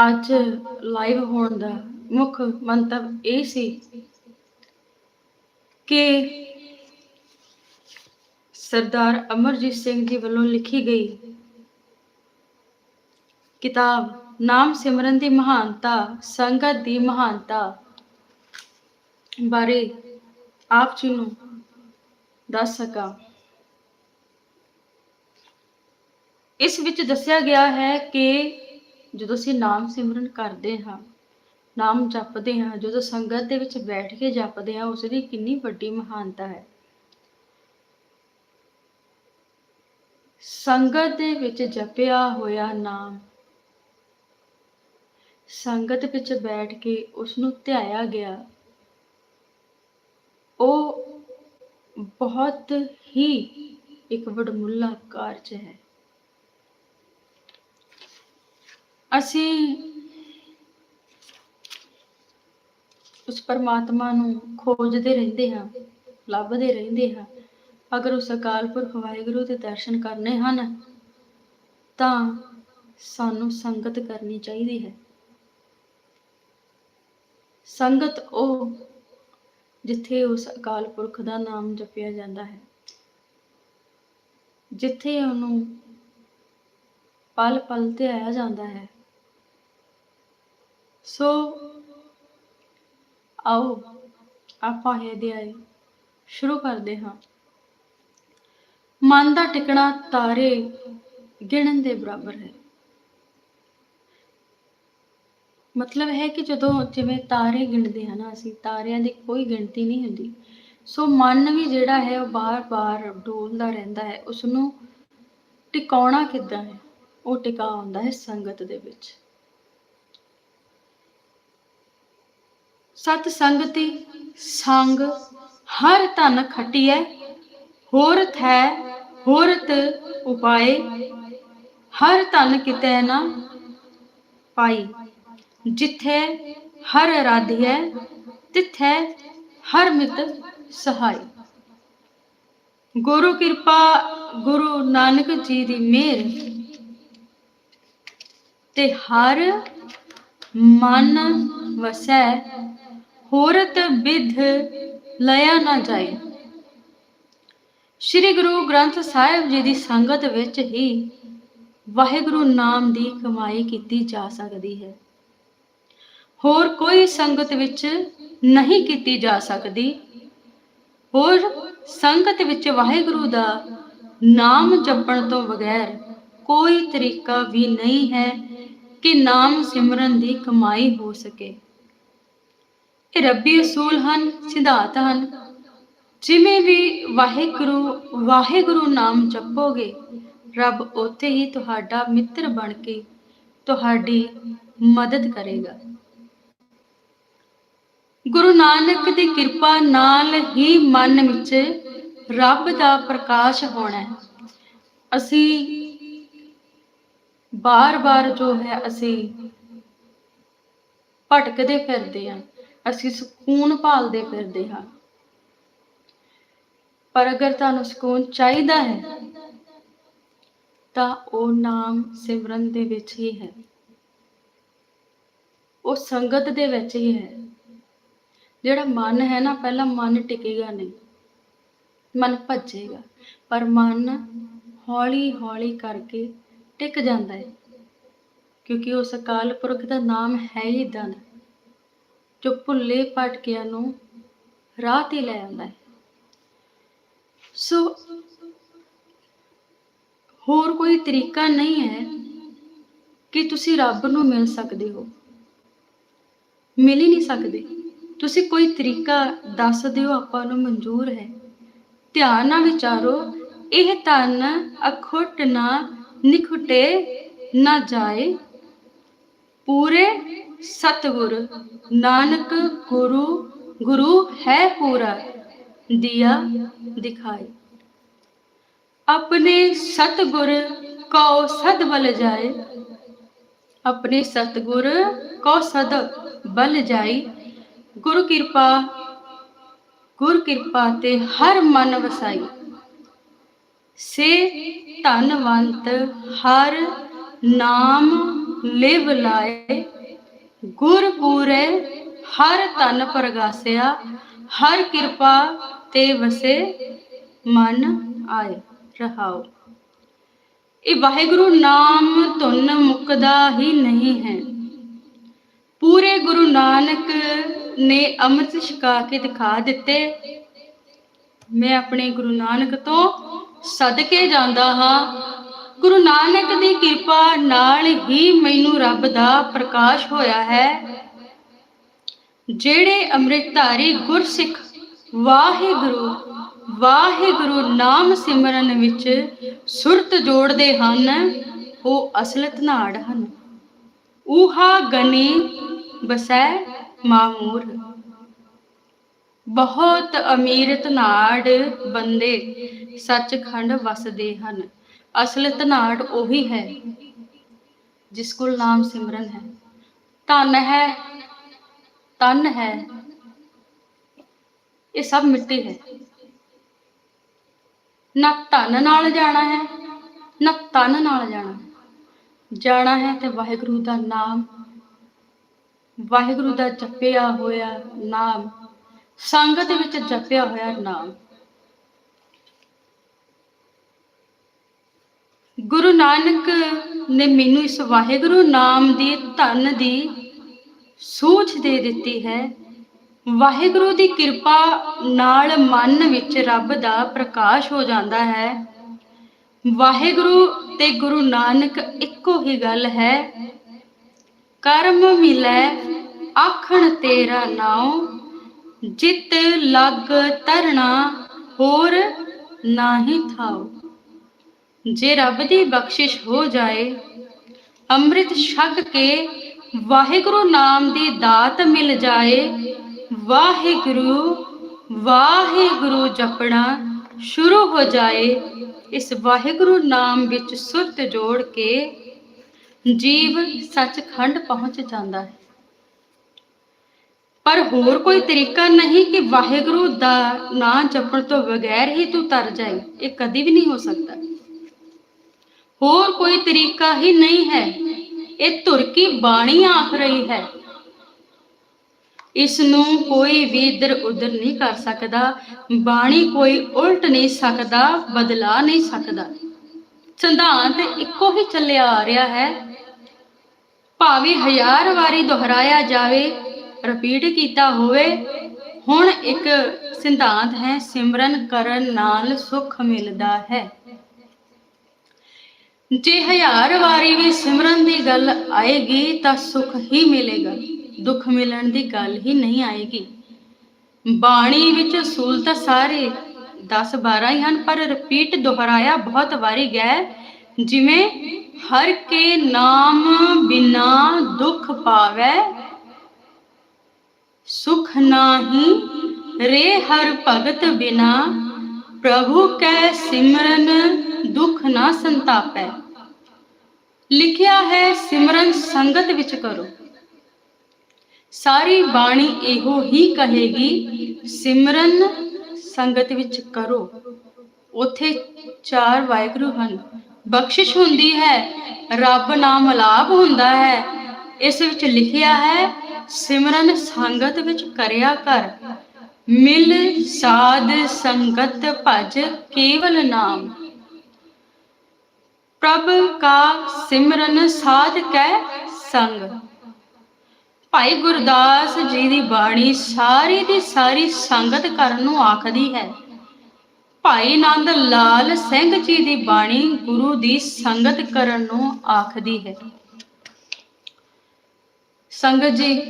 ਅੱਜ ਲਾਈਵ ਹੋਣ ਦਾ ਮੁੱਖ ਮੰਤਵ ਇਹ ਸੀ ਕਿ ਸਰਦਾਰ ਅਮਰਜੀਤ ਸਿੰਘ ਜੀ ਵੱਲੋਂ ਲਿਖੀ ਗਈ ਕਿਤਾਬ ਨਾਮ ਸਿਮਰਨ ਦੀ ਮਹਾਨਤਾ, ਸੰਗਤ ਦੀ ਮਹਾਨਤਾ ਬਾਰੇ ਆਪ ਜੀ ਨੂੰ ਦੱਸ ਸਕਾਂ। ਇਸ ਵਿੱਚ ਦੱਸਿਆ ਗਿਆ ਹੈ ਕਿ ਜਦੋਂ ਅਸੀਂ ਨਾਮ ਸਿਮਰਨ ਕਰਦੇ ਹਾਂ, ਨਾਮ ਜਪਦੇ ਹਾਂ, ਜਦੋਂ ਸੰਗਤ ਦੇ ਵਿੱਚ ਬੈਠ ਕੇ ਜਪਦੇ ਹਾਂ, ਉਸ ਦੀ ਕਿੰਨੀ ਵੱਡੀ ਮਹਾਨਤਾ ਹੈ। ਸੰਗਤ ਦੇ ਵਿੱਚ ਜਪਿਆ ਹੋਇਆ ਨਾਮ, ਸੰਗਤ ਵਿੱਚ ਬੈਠ ਕੇ ਉਸ ਨੂੰ ਧਿਆਇਆ ਗਿਆ, ਉਹ ਬਹੁਤ ਹੀ ਇੱਕ ਵਡਮੁੱਲਾ ਕਾਰਜ ਹੈ। ਅਸੀਂ ਉਸ ਪਰਮਾਤਮਾ ਨੂੰ ਖੋਜਦੇ ਰਹਿੰਦੇ ਹਾਂ, ਲੱਭਦੇ ਰਹਿੰਦੇ ਹਾਂ। ਅਗਰ ਉਸ ਅਕਾਲ ਪੁਰਖ ਵਾਹਿਗੁਰੂ ਦੇ ਦਰਸ਼ਨ ਕਰਨੇ ਹਨ, ਤਾਂ ਸਾਨੂੰ ਸੰਗਤ ਕਰਨੀ ਚਾਹੀਦੀ ਹੈ। ਸੰਗਤ ਉਹ ਜਿੱਥੇ ਉਸ ਅਕਾਲ ਪੁਰਖ ਦਾ ਨਾਮ ਜਪਿਆ ਜਾਂਦਾ ਹੈ, ਜਿੱਥੇ ਉਹਨੂੰ ਪਲ ਪਲ ਤੇ ਆਇਆ ਜਾਂਦਾ ਹੈ। ਸੋ ਆਓ ਆਪਾਂ ਇਹ ਅਧਿਆਇ ਸ਼ੁਰੂ ਕਰਦੇ ਹਾਂ। ਮਨ ਦਾ ਟਿਕਣਾ ਤਾਰੇ ਗਿਣਨ ਦੇ ਬਰਾਬਰ ਹੈ। ਮਤਲਬ ਹੈ ਕਿ ਜਦੋਂ ਜਿਵੇਂ ਤਾਰੇ ਗਿਣਦੇ ਹਾਂ ਅਸੀਂ, ਤਾਰਿਆਂ ਦੀ ਕੋਈ ਗਿਣਤੀ ਨਹੀਂ ਹੁੰਦੀ। ਸੋ ਮਨ ਵੀ ਜਿਹੜਾ ਹੈ ਉਹ ਬਾਰ-ਬਾਰ ਡੋਲਦਾ ਰਹਿੰਦਾ ਹੈ। ਉਸ ਨੂੰ ਟਿਕਾਉਣਾ ਕਿੱਦਾਂ ਹੈ? ਉਹ ਟਿਕਾ ਹੁੰਦਾ ਹੈ ਸੰਗਤ ਦੇ ਵਿੱਚ। ਸਤ ਸੰਗਤੀ ਸੰਗ ਹਰ ਧਨ ਖਟਿਐ ਹੋਰਥ ਹੈ ਹੋਰਤ ਉਪਾਏ, ਹਰ ਧਨ ਕਿਤੈ ਨਾ ਪਾਈ। ਜਿੱਥੇ ਹਰ ਅਰਾਧਿਐ, ਤਿੱਥੈ ਹਰ ਮਿਤ ਸਹਾਈ। ਗੁਰੂ ਕਿਰਪਾ, ਗੁਰੂ ਨਾਨਕ ਜੀ ਦੀ ਮਿਹਰ ਤੇ ਹਰ ਮਨ ਵਸੈ ਹੋਰਤ ਵਿਧ ਲਿਆ ਨਾ ਜਾਏ ਸ੍ਰੀ ਗੁਰੂ ਗ੍ਰੰਥ ਸਾਹਿਬ ਜੀ ਦੀ ਸੰਗਤ ਵਿੱਚ ਹੀ ਵਾਹਿਗੁਰੂ ਨਾਮ ਦੀ ਕਮਾਈ ਕੀਤੀ ਜਾ ਸਕਦੀ ਹੈ। ਹੋਰ ਕੋਈ ਸੰਗਤ ਵਿੱਚ ਨਹੀਂ ਕੀਤੀ ਜਾ ਸਕਦੀ। ਹੋਰ ਸੰਗਤ ਵਿੱਚ ਵਾਹਿਗੁਰੂ ਦਾ ਨਾਮ ਜਪਣ ਤੋਂ ਬਗੈਰ ਕੋਈ ਤਰੀਕਾ ਵੀ ਨਹੀਂ ਹੈ ਕਿ ਨਾਮ ਸਿਮਰਨ ਦੀ ਕਮਾਈ ਹੋ ਸਕੇ। ਇਹ ਰੱਬੀ ਅਸੂਲ ਹਨ, ਸਿਧਾਂਤ ਹਨ। ਜਿਵੇਂ ਵੀ ਵਾਹਿਗੁਰੂ ਵਾਹਿਗੁਰੂ ਨਾਮ ਜਪੋਗੇ, ਰੱਬ ਉੱਥੇ ਹੀ ਤੁਹਾਡਾ ਮਿੱਤਰ ਬਣ ਕੇ ਤੁਹਾਡੀ ਮਦਦ ਕਰੇਗਾ। ਗੁਰੂ ਨਾਨਕ ਦੀ ਕਿਰਪਾ ਨਾਲ ਹੀ ਮਨ ਵਿੱਚ ਰੱਬ ਦਾ ਪ੍ਰਕਾਸ਼ ਹੋਣਾ ਅਸੀਂ ਬਾਰ-ਬਾਰ ਜੋ ਹੈ, ਅਸੀਂ ਭਟਕਦੇ ਫਿਰਦੇ ਹਾਂ। ਅਸੀਂ ਸਕੂਨ ਭਾਲਦੇ ਫਿਰਦੇ ਹਾਂ। ਪਰ ਅਗਰ ਤੁਹਾਨੂੰ ਸਕੂਨ ਚਾਹੀਦਾ ਹੈ, ਤਾਂ ਉਹ ਨਾਮ ਸਿਮਰਨ ਦੇ ਵਿੱਚ ਹੀ ਹੈ। ਉਹ ਸੰਗਤ ਦੇ ਵਿੱਚ ਹੀ ਹੈ। ਜਿਹੜਾ ਮਨ ਹੈ ਨਾ, ਪਹਿਲਾਂ ਮਨ ਟਿਕੇਗਾ ਨਹੀਂ। ਮਨ ਭੱਜੇਗਾ। ਪਰ ਮਨ ਹੌਲੀ ਹੌਲੀ ਕਰਕੇ ਟਿਕ ਜਾਂਦਾ ਹੈ। ਕਿਉਂਕਿ ਉਸ ਅਕਾਲ ਪੁਰਖ ਦਾ ਨਾਮ ਹੈ ਹੀ ਦਨ ਜੋ ਭੁੱਲੇ ਭਟਕਿਆਂ ਨੂੰ ਰਾਹ ਤੇ ਲੈ ਆਉਂਦਾ ਹੈ। ਸੋ ਹੋਰ ਕੋਈ ਤਰੀਕਾ ਨਹੀਂ ਹੈ ਕਿ ਤੁਸੀਂ ਰੱਬ ਨੂੰ ਮਿਲ ਸਕਦੇ ਹੋ। ਮਿਲ ਹੀ ਨਹੀਂ ਸਕਦੇ। ਤੁਸੀਂ ਕੋਈ ਤਰੀਕਾ ਦੱਸ ਦਿਓ, ਆਪਾਂ ਨੂੰ ਮਨਜ਼ੂਰ ਹੈ। ਧਿਆਨ ਨਾਲ ਵਿਚਾਰੋ, ਇਹ ਤਨ ਅਖੁੱਟ ਨਾ ਨਿਖੁੱਟੇ ਨਾ ਜਾਏ। ਸਤਗੁਰ, ਨਾਨਕ ਗੁਰੂ ਗੁਰੂ ਹੈ ਪੂਰਾ, ਦਿਆ ਦਿਖਾਏ। ਆਪਣੇ ਸਤਗੁਰ ਕਉ ਸਦ ਬਲ ਜਾਏ। ਆਪਣੇ ਸਤਗੁਰ ਕਉ ਸਦ ਬਲ ਜਾਈ ਗੁਰੂ ਕਿਰਪਾ, ਗੁਰ ਕਿਰਪਾ ਤੇ ਹਰ ਮਨ ਵਸਾਈ। ਸੇ ਧਨਵੰਤ ਹਰ ਨਾਮ ਲਿਵ ਲਾਏ। ਗੁਰ ਹਰ ਤਨ ਪ੍ਰਗਾਸਿਆ, ਹਰ ਕਿਰਪਾ ਤੇ ਵਸੇ ਮਨ ਆਏ ਰਹਾਓ ਇਹ ਵਾਹਿਗੁਰੂ ਨਾਮ ਧੁਨ ਮੁਕਦਾ ਹੀ ਨਹੀਂ ਹੈ। ਪੂਰੇ ਗੁਰੂ ਨਾਨਕ ਨੇ ਅੰਮ੍ਰਿਤ ਛਕਾ ਕੇ ਦਿਖਾ ਦਿੱਤੇ। ਮੈਂ ਆਪਣੇ ਗੁਰੂ ਨਾਨਕ ਤੋਂ ਸਦਕੇ ਜਾਂਦਾ ਹਾਂ ਗੁਰੂ ਨਾਨਕ ਦੀ ਕਿਰਪਾ ਨਾਲ ਹੀ ਮੈਨੂੰ ਰੱਬ ਦਾ ਪ੍ਰਕਾਸ਼ ਹੋਇਆ ਹੈ। ਜਿਹੜੇ ਅੰਮ੍ਰਿਤਧਾਰੀ ਗੁਰਸਿੱਖ ਵਾਹਿਗੁਰੂ ਵਾਹਿਗੁਰੂ ਨਾਮ ਸਿਮਰਨ ਵਿੱਚ ਸੁਰਤ ਜੋੜਦੇ ਹਨ, ਉਹ ਅਸਲ ਧਨਾੜ ਹਨ। ਊਹਾ ਗਨੀ ਬਸੈ ਮਾਮੂਰ। ਬਹੁਤ ਅਮੀਰ ਧਨਾੜ ਬੰਦੇ ਸੱਚਖੰਡ ਵਸਦੇ ਹਨ। ਅਸਲ ਧਨਾੜ ਉਹੀ ਹੈ ਜਿਸ ਕੋਲ ਨਾਮ ਸਿਮਰਨ ਹੈ। ਧਨ ਹੈ ਤਨ ਹੈ, ਇਹ ਸਭ ਮਿੱਟੀ ਹੈ। ਨਾ ਧਨ ਨਾਲ ਜਾਣਾ ਹੈ, ਨਾ ਤਨ ਨਾਲ ਜਾਣਾ ਹੈ। ਜਾਣਾ ਹੈ ਤੇ ਵਾਹਿਗੁਰੂ ਦਾ ਨਾਮ, ਵਾਹਿਗੁਰੂ ਦਾ ਜਪਿਆ ਹੋਇਆ ਨਾਮ, ਸੰਗਤ ਵਿੱਚ ਜਪਿਆ ਹੋਇਆ ਨਾਮ। ਗੁਰੂ ਨਾਨਕ ਨੇ ਮੈਨੂੰ ਇਸ ਵਾਹਿਗੁਰੂ ਨਾਮ ਦੀ ਧਨ ਦੀ ਸੂਝ ਦੇ ਦਿੱਤੀ ਹੈ। ਵਾਹਿਗੁਰੂ ਦੀ ਕਿਰਪਾ ਨਾਲ ਮਨ ਵਿੱਚ ਰੱਬ ਦਾ ਪ੍ਰਕਾਸ਼ ਹੋ ਜਾਂਦਾ ਹੈ। ਵਾਹਿਗੁਰੂ ਤੇ ਗੁਰੂ ਨਾਨਕ ਇੱਕੋ ਹੀ ਗੱਲ ਹੈ। ਕਰਮ ਮਿਲੈ, ਆਖਣ ਤੇਰਾ ਨਾਉ, ਜਿਤ ਲੱਗ ਤਰਣਾ ਹੋਰ ਨਾਹੀ ਥਾਉ। ਜੇ ਰੱਬ ਦੀ ਬਖਸ਼ਿਸ਼ ਹੋ ਜਾਏ, ਅੰਮ੍ਰਿਤ ਛਕ ਕੇ ਵਾਹਿਗੁਰੂ ਨਾਮ ਦੀ ਦਾਤ ਮਿਲ ਜਾਏ, ਵਾਹਿਗੁਰੂ ਵਾਹਿਗੁਰੂ ਜਪਣਾ ਸ਼ੁਰੂ ਹੋ ਜਾਏ, ਇਸ ਵਾਹਿਗੁਰੂ ਨਾਮ ਵਿੱਚ ਸੁਰਤ ਜੋੜ ਕੇ ਜੀਵ ਸੱਚਖੰਡ ਪਹੁੰਚ ਜਾਂਦਾ ਹੈ। ਪਰ ਹੋਰ ਕੋਈ ਤਰੀਕਾ ਨਹੀਂ ਕਿ ਵਾਹਿਗੁਰੂ ਦਾ ਨਾਂ ਜਪਣ ਤੋਂ ਬਗੈਰ ਹੀ ਤੂੰ ਤਰ ਜਾਏ ਇਹ ਕਦੀ ਵੀ ਨਹੀਂ ਹੋ ਸਕਦਾ। ਹੋਰ ਕੋਈ ਤਰੀਕਾ ਹੀ ਨਹੀਂ ਹੈ। ਇਹ ਧੁਰ ਕੀ ਬਾਣੀ ਆਖ ਰਹੀ ਹੈ। ਇਸ ਨੂੰ ਕੋਈ ਵੀ ਇਧਰ ਉਧਰ ਨਹੀਂ ਕਰ ਸਕਦਾ। ਬਾਣੀ ਕੋਈ ਉਲਟ ਨਹੀਂ ਸਕਦਾ, ਬਦਲਾ ਨਹੀਂ ਸਕਦਾ। ਸਿਧਾਂਤ ਇੱਕੋ ਹੀ ਚੱਲਿਆ ਆ ਰਿਹਾ ਹੈ। ਭਾਵੇਂ ਹਜ਼ਾਰ ਵਾਰੀ ਦੁਹਰਾਇਆ ਜਾਵੇ ਰਿਪੀਟ ਕੀਤਾ ਹੋਵੇ, ਹੁਣ ਇੱਕ ਸਿਧਾਂਤ ਹੈ, ਸਿਮਰਨ ਕਰਨ ਨਾਲ ਸੁੱਖ ਮਿਲਦਾ ਹੈ। ਜੇ ਹਜ਼ਾਰ ਵਾਰੀ ਵੀ ਸਿਮਰਨ ਦੀ ਗੱਲ ਆਏਗੀ ਤਾਂ ਸੁੱਖ ਹੀ ਮਿਲੇਗਾ, ਦੁੱਖ ਮਿਲਣ ਦੀ ਗੱਲ ਹੀ ਨਹੀਂ ਆਏਗੀ। ਬਾਣੀ ਵਿੱਚ ਅਸੂਲ ਤਾਂ ਸਾਰੇ 10 12 ਹੀ ਹਨ, ਪਰ ਰਿਪੀਟ ਦੁਹਰਾਇਆ ਬਹੁਤ ਵਾਰੀ ਗਿਆ ਜਿਵੇਂ, ਹਰ ਕੇ ਨਾਮ ਬਿਨਾ ਦੁੱਖ ਪਾਵੈ, ਸੁਖ ਨਾਹੀ ਰੇ ਹਰ ਭਗਤ ਬਿਨਾ, ਪ੍ਰਭੂ ਕੈ ਸਿਮਰਨ ਦੁਖ ਨਾ ਸੰਤਾਪੈ। ਲਿਖਿਆ ਹੈ, ਸਿਮਰਨ ਸੰਗਤ ਵਿੱਚ ਕਰੋ। ਸਾਰੀ ਬਾਣੀ ਇਹੋ ਹੀ ਕਹੇਗੀ, ਸਿਮਰਨ ਸੰਗਤ ਵਿੱਚ ਕਰੋ। ਉਥੇ ਚਾਰ ਵਾਹਿਗੁਰੂ ਹਨ। ਬਖਸ਼ਿਸ਼ ਹੁੰਦੀ ਹੈ, ਰੱਬ ਨਾਮ ਲਾਭ ਹੁੰਦਾ ਹੈ। ਇਸ ਵਿੱਚ ਲਿਖਿਆ ਹੈ, ਸਿਮਰਨ ਸੰਗਤ ਵਿੱਚ ਕਰਿਆ ਕਰ। ਮਿਲ ਸਾਧ ਸੰਗਤ ਭਜ ਕੇਵਲ ਨਾਮ। ਪ੍ਰਭ ਕਾ ਸਿਮਰਨ ਸਾਧ ਕੈ ਸੰਗ। ਭਾਈ ਗੁਰਦਾਸ ਜੀ ਦੀ ਬਾਣੀ ਸਾਰੀ ਦੀ ਸਾਰੀ ਸੰਗਤ ਕਰਨ ਨੂੰ ਆਖਦੀ ਹੈ। ਭਾਈ ਨੰਦ ਲਾਲ ਸਿੰਘ ਜੀ ਦੀ ਬਾਣੀ ਗੁਰੂ ਦੀ ਸੰਗਤ ਕਰਨ ਨੂੰ ਆਖਦੀ ਹੈ। ਸੰਗਤ ਜੀ,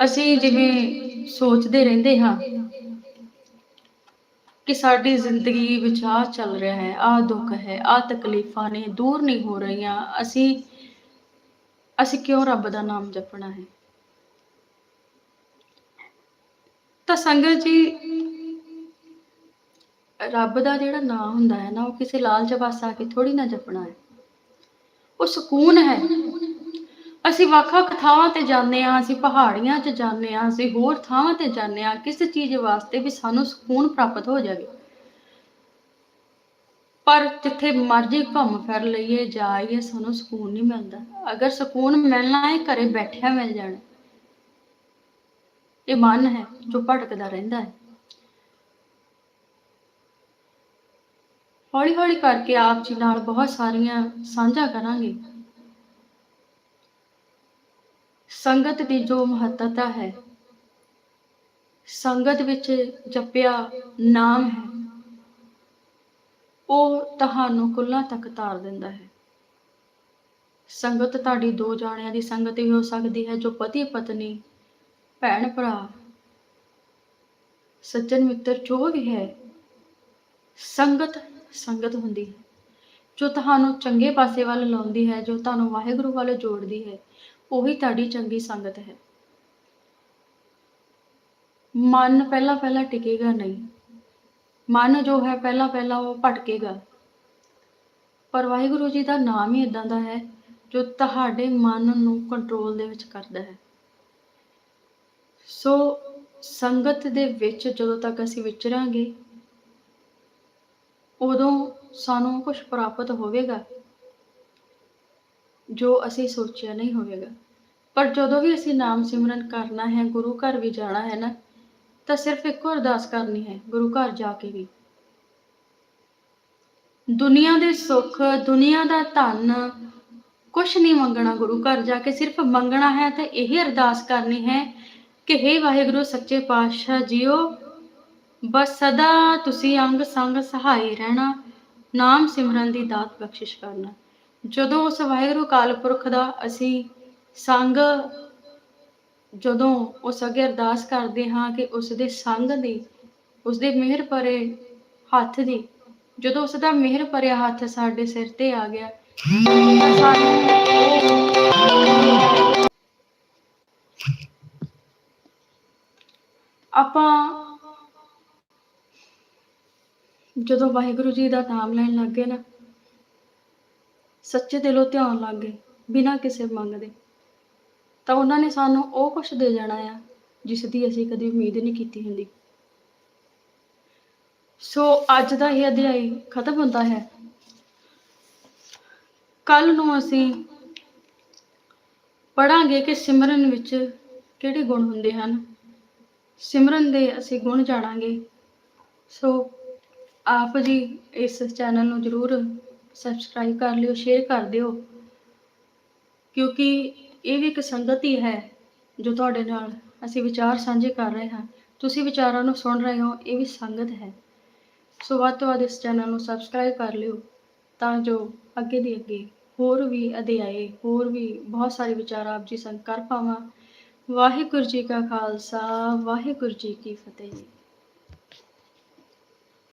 ਅਸੀਂ ਜਿਵੇਂ ਸੋਚਦੇ ਰਹਿੰਦੇ ਹਾਂ ਕਿ ਸਾਡੀ ਜ਼ਿੰਦਗੀ ਵਿੱਚ ਆ ਚੱਲ ਰਿਹਾ ਹੈ ਆ ਦੁੱਖ ਹੈ ਆ ਤਕਲੀਫਾਂ ਨੇ, ਦੂਰ ਨਹੀਂ ਹੋ ਰਹੀਆਂ। ਅਸੀਂ ਅਸੀਂ ਕਿਉਂ ਰੱਬ ਦਾ ਨਾਮ ਜਪਣਾ ਹੈ? ਤਾਂ ਸੰਗਤ ਜੀ, ਰੱਬ ਦਾ ਜਿਹੜਾ ਨਾਮ ਹੁੰਦਾ ਹੈ ਨਾ, ਉਹ ਕਿਸੇ ਲਾਲਚ ਪਾਸਾ ਕੇ ਥੋੜੀ ਨਾ ਜਪਣਾ ਹੈ। ਉਹ ਸਕੂਨ ਹੈ। ਅਸੀਂ ਵੱਖ-ਵੱਖ ਥਾਵਾਂ ਤੇ ਜਾਂਦੇ ਹਾਂ, ਅਸੀਂ ਪਹਾੜੀਆਂ 'ਚ ਜਾਂਦੇ ਹਾਂ, ਅਸੀਂ ਹੋਰ ਥਾਵਾਂ ਤੇ ਜਾਂਦੇ ਹਾਂ, ਕਿਸ ਚੀਜ਼ ਵਾਸਤੇ ਵੀ ਸਾਨੂੰ ਸਕੂਨ ਪ੍ਰਾਪਤ ਹੋ ਜਾਵੇ। ਪਰ ਜਿੱਥੇ ਮਰਜ਼ੀ ਘੁੰਮ ਫਿਰ ਲਈਏ ਜਾਈਏ ਸਾਨੂੰ ਸਕੂਨ ਨਹੀਂ ਮਿਲਦਾ। ਅਗਰ ਸਕੂਨ ਮਿਲਣਾ ਹੈ, ਘਰੇ ਬੈਠਿਆ ਮਿਲ ਜਾਣਾ। ਇਹ ਮਨ ਹੈ, ਜੋ ਭਟਕਦਾ ਰਹਿੰਦਾ ਹੈ। ਹੌਲੀ ਹੌਲੀ ਕਰਕੇ ਆਪ ਜੀ ਨਾਲ ਬਹੁਤ ਸਾਰੀਆਂ ਸਾਂਝਾ ਕਰਾਂਗੇ। ਸੰਗਤ ਦੀ ਜੋ ਮਹੱਤਤਾ ਹੈ, ਸੰਗਤ ਵਿੱਚ ਜਪਿਆ ਨਾਮ ਹੈ, ਉਹ ਤੁਹਾਨੂੰ ਕੁੱਲਾਂ ਤੱਕ ਤਾਰ ਦਿੰਦਾ ਹੈ। ਸੰਗਤ ਤੁਹਾਡੀ ਦੋ ਜਾਣਿਆਂ ਦੀ ਸੰਗਤ ਹੀ ਹੋ ਸਕਦੀ ਹੈ, ਜੋ ਪਤੀ ਪਤਨੀ, ਭੈਣ ਭਰਾ, ਸੱਜਣ ਮਿੱਤਰ, ਜੋ ਵੀ ਹੈ, ਸੰਗਤ ਸੰਗਤ ਹੁੰਦੀ ਹੈ। ਜੋ ਤੁਹਾਨੂੰ ਚੰਗੇ ਪਾਸੇ ਵੱਲ ਲਾਉਂਦੀ ਹੈ, ਜੋ ਤੁਹਾਨੂੰ ਵਾਹਿਗੁਰੂ ਵੱਲ ਜੋੜਦੀ ਹੈ ਉਹੀ ਤੁਹਾਡੀ ਚੰਗੀ ਸੰਗਤ ਹੈ। ਮਨ ਪਹਿਲਾਂ ਪਹਿਲਾਂ ਟਿਕੇਗਾ ਨਹੀਂ। ਮਨ ਜੋ ਹੈ ਪਹਿਲਾਂ ਪਹਿਲਾਂ ਉਹ ਭਟਕੇਗਾ। ਪਰ ਵਾਹਿਗੁਰੂ ਜੀ ਦਾ ਨਾਮ ਹੀ ਇਦਾਂ ਦਾ ਹੈ, ਜੋ ਤੁਹਾਡੇ ਮਨ ਨੂੰ ਕੰਟਰੋਲ ਦੇ ਵਿੱਚ ਕਰਦਾ ਹੈ। ਸੋ ਸੰਗਤ ਦੇ ਵਿੱਚ ਜਦੋਂ ਤੱਕ ਅਸੀਂ ਵਿਚਰਾਂਗੇ, ਉਦੋਂ ਸਾਨੂੰ ਕੁਝ ਪ੍ਰਾਪਤ ਹੋਵੇਗਾ, ਜੋ ਅਸੀਂ ਸੋਚਿਆ ਨਹੀਂ ਹੋਵੇਗਾ। ਪਰ ਜਦੋਂ ਵੀ ਅਸੀਂ ਨਾਮ ਸਿਮਰਨ ਕਰਨਾ ਹੈ, ਗੁਰੂ ਘਰ ਵੀ ਜਾਣਾ ਹੈ ਨਾ, ਤਾਂ ਸਿਰਫ ਇੱਕੋ ਅਰਦਾਸ ਕਰਨੀ ਹੈ, ਗੁਰੂ ਘਰ ਜਾ ਕੇ ਵੀ। ਦੁਨੀਆ ਦੇ ਸੁੱਖ, ਦੁਨੀਆ ਦਾ ਧਨ, ਕੁਛ ਨਹੀਂ ਮੰਗਣਾ ਗੁਰੂ ਘਰ ਜਾ ਕੇ, ਸਿਰਫ ਮੰਗਣਾ ਹੈ ਤੇ ਇਹ ਅਰਦਾਸ ਕਰਨੀ ਹੈ ਕਿ हे ਵਾਹਿਗੁਰੂ, ਸੱਚੇ ਪਾਤਸ਼ਾਹ ਜੀਓ, ਬਸ ਸਦਾ ਤੁਸੀਂ ਅੰਗ ਸੰਗ ਸਹਾਈ ਰਹਿਣਾ, ਨਾਮ ਸਿਮਰਨ ਦੀ ਦਾਤ ਬਖਸ਼ਿਸ਼ ਕਰਨਾ। ਜਦੋਂ ਉਸ ਵਾਹਿਗੁਰੂ ਕਾਲ ਪੁਰਖ ਦਾ ਅਸੀਂ ਸੰਗ ਜਦੋਂ ਉਸ ਅੱਗੇ ਅਰਦਾਸ ਕਰਦੇ ਹਾਂ ਕਿ ਉਸ ਦੇ ਸੰਗ ਦੀ ਉਸ ਦੇ ਮਿਹਰ ਭਰੇ ਹੱਥ ਦੀ, ਜਦੋਂ ਉਸ ਦਾ ਮਿਹਰ ਭਰਿਆ ਹੱਥ ਸਾਡੇ ਸਿਰ ਤੇ ਆ ਗਿਆ, ਆਪਾਂ ਜਦੋਂ ਵਾਹਿਗੁਰੂ ਜੀ ਦਾ ਨਾਮ ਲੈਣ ਲੱਗੇ ਨਾ, ਸੱਚੇ ਦਿਲੋਂ ਧਿਆਨ ਲੱਗ ਗਏ, ਬਿਨਾਂ ਕਿਸੇ ਮੰਗ ਦੇ। ਤਾਂ ਉਹਨਾਂ ਨੇ ਸਾਨੂੰ ਉਹ ਕੁਝ ਦੇ ਜਾਣਾ ਆ, ਜਿਸ ਦੀ ਅਸੀਂ ਕਦੀ ਉਮੀਦ ਨਹੀਂ ਕੀਤੀ ਹੁੰਦੀ। ਸੋ ਅੱਜ ਦਾ ਇਹ ਅਧਿਆਇ ਖਤਮ ਹੁੰਦਾ ਹੈ। ਕੱਲ ਨੂੰ ਅਸੀਂ ਪੜਾਂਗੇ ਕਿ ਸਿਮਰਨ ਵਿੱਚ ਕਿਹੜੇ ਗੁਣ ਹੁੰਦੇ ਹਨ। ਸਿਮਰਨ ਦੇ ਅਸੀਂ ਗੁਣ ਜਾਣਾਂਗੇ। ਸੋ ਆਪ ਜੀ ਇਸ ਚੈਨਲ ਨੂੰ ਜਰੂਰ ਸਬਸਕ੍ਰਾਈਬ ਕਰ ਲਿਓ ਸ਼ੇਅਰ ਕਰ ਦਿਓ। ਕਿਉਂਕਿ ਇਹ ਵੀ ਇੱਕ ਸੰਗਤ ਹੀ ਹੈ ਜੋ ਤੁਹਾਡੇ ਨਾਲ ਅਸੀਂ ਵਿਚਾਰ ਸਾਂਝੇ ਕਰ ਰਹੇ ਹਾਂ। ਤੁਸੀਂ ਵਿਚਾਰਾਂ ਨੂੰ ਸੁਣ ਰਹੇ ਹੋ, ਇਹ ਵੀ ਸੰਗਤ ਹੈ। ਸੋ ਵੱਧ ਤੋਂ ਵੱਧ ਇਸ ਚੈਨਲ ਨੂੰ ਸਬਸਕ੍ਰਾਈਬ ਕਰ ਲਿਓ ਤਾਂ ਜੋ ਅੱਗੇ ਦੀ ਅੱਗੇ ਹੋਰ ਵੀ ਅਧਿਆਏ, ਹੋਰ ਵੀ ਬਹੁਤ ਸਾਰੇ ਵਿਚਾਰ ਆਪ ਜੀ ਸੰਗ ਕਰ ਪਾਵਾਂ। ਵਾਹਿਗੁਰੂ ਜੀ ਕਾ ਖਾਲਸਾ, ਵਾਹਿਗੁਰੂ ਜੀ ਕੀ ਫਤਿਹ